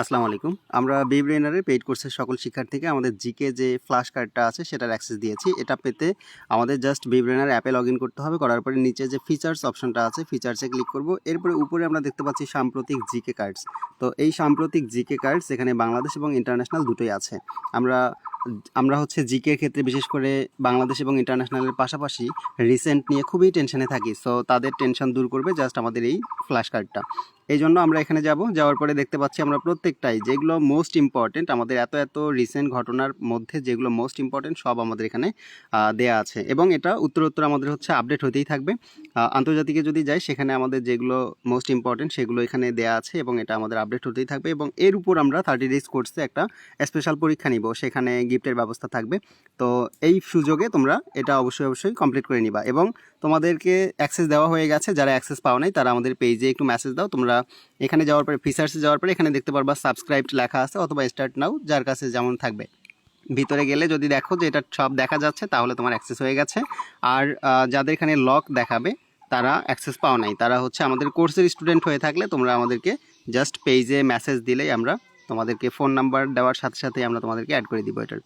আসসালামু আলাইকুম। আমরা বিব্রেনারের পেইড কোর্সের সকল শিক্ষার্থীকে আমাদের জিকে যে ফ্ল্যাশ কার্ডটা আছে সেটার অ্যাক্সেস দিয়েছি। এটা পেতে আমাদের জাস্ট বিব্রেনার অ্যাপে লগ করতে হবে। করার পরে নিচে যে ফিচার্স অপশনটা আছে ফিচার্সে ক্লিক করব। এরপরে উপরে আমরা দেখতে পাচ্ছি সাম্প্রতিক জিকে কার্ডস তো এই সাম্প্রতিক জিকে কার্ডস এখানে বাংলাদেশ এবং ইন্টারন্যাশনাল দুটোই আছে। আমরা আমরা হচ্ছে জিকের ক্ষেত্রে বিশেষ করে বাংলাদেশ এবং ইন্টারন্যাশনালের পাশাপাশি রিসেন্ট নিয়ে খুবই টেনশনে থাকি। সো তাদের টেনশন দূর করবে জাস্ট আমাদের এই ফ্ল্যাশ কার্ডটা এই জন্য আমরা এখানে যাব, যাওয়ার পরে দেখতে পাচ্ছি আমরা প্রত্যেকটাই যেগুলো মোস্ট ইম্পর্টেন্ট আমাদের এত এত রিসেন্ট ঘটনার মধ্যে যেগুলো মোস্ট ইম্পর্টেন্ট সব আমাদের এখানে দেয়া আছে। এবং এটা উত্তর উত্তর আমাদের হচ্ছে আপডেট হতেই থাকবে। আন্তর্জাতিকে যদি যাই, সেখানে আমাদের যেগুলো মোস্ট ইম্পর্টেন্ট সেগুলো এখানে দেয়া আছে এবং এটা আমাদের আপডেট হতেই থাকবে এবং এর উপর আমরা থার্টি ডেজ কোর্সে একটা স্পেশাল পরীক্ষা নিব, সেখানে গিফটের ব্যবস্থা থাকবে। তো এই সুযোগে তোমরা এটা অবশ্যই অবশ্যই কমপ্লিট করে নিবা এবং তোমাদেরকে অ্যাক্সেস দেওয়া হয়ে গেছে, যারা অ্যাক্সেস পাও নাই তারা আমাদের পেজে একটু মেসেজ দাও, তোমরা এখানে যাওয়ার পরে ফিচার্সে যাওয়ার পরে এখানে দেখতে পারবা সাবস্ক্রাইব লেখা আছে অথবা স্টার্ট নাও যার কাছে যেমন থাকবে। ভিতরে গেলে যদি দেখো যে এটা সব দেখা যাচ্ছে, তাহলে তোমার অ্যাক্সেস হয়ে গেছে। আর যাদের এখানে লক দেখাবে, তারা অ্যাক্সেস পাও নাই। তারা হচ্ছে আমাদের কোর্সের স্টুডেন্ট হয়ে থাকলে তোমরা আমাদেরকে জাস্ট পেজে মেসেজ দিলেই আমরা তোমাদেরকে ফোন নাম্বার দেওয়ার সাথে সাথে আমরা তোমাদেরকে অ্যাড করে দিব এটার।